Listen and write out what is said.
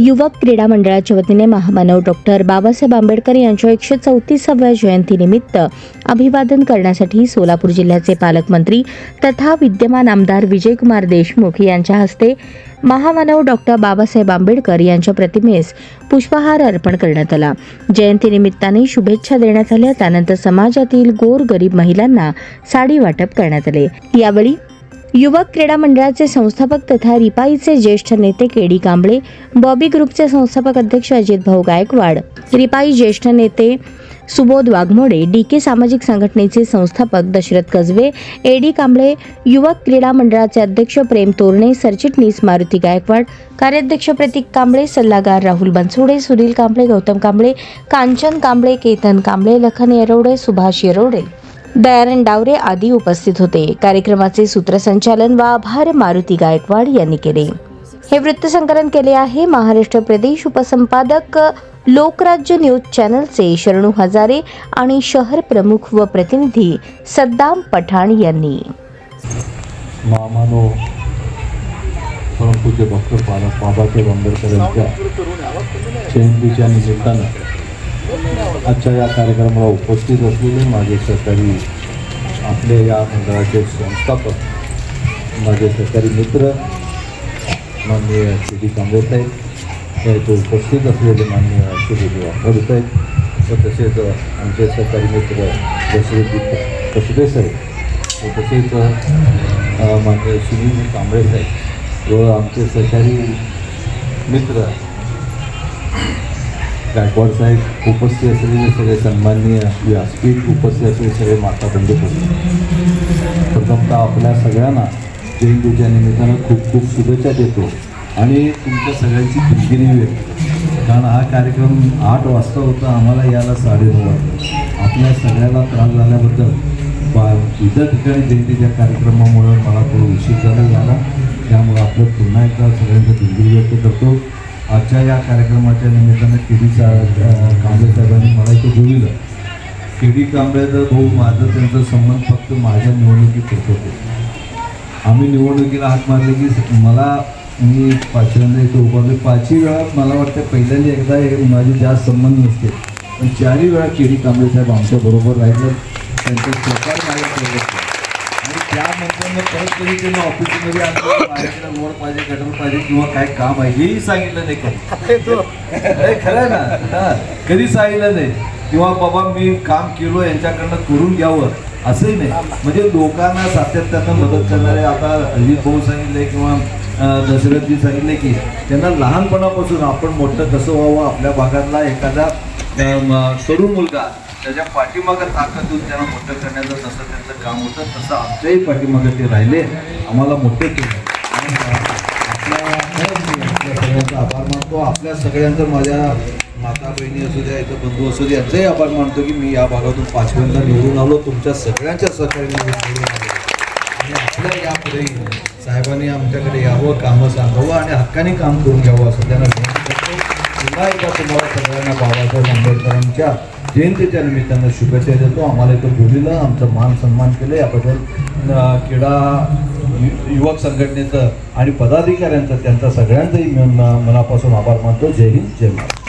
युवक क्रीडा मंडळाच्या वतीने महामानव डॉक्टर बाबासाहेब आंबेडकर यांच्या एकशे चौतीसाव्या जयंतीनिमित्त अभिवादन करण्यासाठी सोलापूर जिल्ह्याचे पालकमंत्री तथा विद्यमान आमदार विजयकुमार देशमुख यांच्या हस्ते महामानव डॉक्टर बाबासाहेब आंबेडकर यांच्या प्रतिमेस पुष्पहार अर्पण करण्यात आला. जयंतीनिमित्ताने शुभेच्छा देण्यात आल्या त्यानंतर समाजातील गोर गरीब महिलांना साडी वाटप करण्यात आले. यावेळी युवक क्रीडा मंडळाचे संस्थापक तथा रिपाईचे ज्येष्ठ नेते केडी कांबळे बॉबी ग्रुपचे संस्थापक अध्यक्ष अजित भाऊ गायकवाड रिपाई ज्येष्ठ नेते सुबोध वाघमोडे डी के सामाजिक संघटनेचे संस्थापक दशरथ कसबे एडी कांबळे युवक क्रीडा मंडळाचे अध्यक्ष प्रेम तोरणे सरचिटणीस मारुती गायकवाड कार्याध्यक्ष प्रतीक कांबळे सल्लागार राहुल बनसोडे सुनील कांबळे गौतम कांबळे कांचन कांबळे केतन कांबळे लखन येरवडे सुभाष येरवडे. दयानंद डावरे आदी उपस्थित होते. कार्यक्रमाचे सूत्रसंचालन व आभार मारुती गायकवाड यांनी केले. हे वृत्तसंकलन केले आहे महाराष्ट्र प्रदेश उपसंपादक लोकराज्य न्यूज चॅनलचे शरणू हजारे आणि शहर प्रमुख व प्रतिनिधी सद्दाम पठाण यांनी. परमपूज्य डॉक्टर बाबासाहेब आंबेडकर यांच्या जयंतीच्या निमित्तानं आजच्या या कार्यक्रमाला उपस्थित असलेले माझे सहकारी आपले या मंडळाचे संस्थापक माझे सहकारी मित्र माननीय श्री डी कांबळे साहेब या इथे उपस्थित असलेले माननीय श्री वाघोड साहेब व तसेच आमचे सहकारी मित्र दशरथजी कसबे साहेब व तसेच माननीय सुनील कांबळे साहेब व आमचे सहकारी मित्र गायकवाड साहेब उपस्थित असलेले सगळे सन्माननीय व्यासपीठ उपस्थित असलेले सगळे माता बंधू प्रथमतः आपल्या सगळ्यांना जयंतीच्या निमित्तानं खूप खूप शुभेच्छा देतो. आणि तुमच्या सगळ्यांची दिलगिरी व्यक्त कारण हा कार्यक्रम आठ वाजता होता आम्हाला यायला साडेनऊ वाजता आपल्या सगळ्याला त्रास झाल्याबद्दल बा इतर ठिकाणी जयंतीच्या कार्यक्रमामुळे मला थोडं उशीर झाला झाला त्यामुळे आपलं पुन्हा एकदा सगळ्यांचं दिलगिरी व्यक्त करतो. आजच्या या कार्यक्रमाच्या निमित्तानं केडी सा कांबळे साहेबांनी मला इथं बोललं. केडी कांबळे तर भाऊ माझं त्यांचा संबंध फक्त माझ्या निवडणुकीत होते. आम्ही निवडणुकीला हात मारले की मला मी पाचव्यांदा इथं उभारले. पाचही वेळा मला वाटतं पहिल्यांदा एकदा हे माझे जास्त संबंध नसते. पण चारही वेळा केडी कांबळे साहेब आमच्या बरोबर राहिलं. त्यांचं सहकार माझ्यासोबत त्यानंतर मग परत कधी त्यांना ऑफिसमध्ये आणलं रोड पाहिजे गटर पाहिजे किंवा काय काम आहे हेही सांगितलं नाही कधी. खरं ना? कधी सांगितलं नाही. किंवा बाबा मी काम केलो यांच्याकडनं करून घ्यावं असंही नाही. म्हणजे लोकांना सातत्यानं मदत करणारे आता अजित भाऊ सांगितले किंवा दशरथजी सांगितले की त्यांना लहानपणापासून आपण मोठं कसं व्हावं आपल्या भागातला एखादा अं, तरुण मुलगा त्याच्या पाठीमागं ताकद देऊन त्यांना मोठं करण्याचं जसं त्यांचं काम होतं. तसं आमच्याही पाठीमागं ते राहिले. आम्हाला मोठे केलं. आपल्या सगळ्यांचा आभार मानतो. आपल्या सगळ्यांचं माझ्या माता बहिणी असू द्या इथं बंधू असू द्या यांचाही आभार मानतो की मी या भागातून पाचव्यांदा निवडून आलो. तुमच्या सगळ्यांच्या सहकार्याने निवडून आलो. आणि आपल्या यापुढे साहेबांनी आमच्याकडे यावं कामं सांगावं आणि हक्काने काम करून घ्यावं असं त्यांना पुन्हा एकदा तुम्हाला सगळ्यांना बाबासाहेब आंबेडकरांच्या जयंतीच्या निमित्तानं शुभेच्छा देतो. आम्हाला इथं बोलिलं आमचं मान सन्मान केलं. याबद्दल क्रीडा यु- युवक संघटनेचं आणि पदाधिकाऱ्यांचं त्यांचा सगळ्यांचंही मी मनापासून आभार मानतो. जय हिंद जय महाराष्ट्र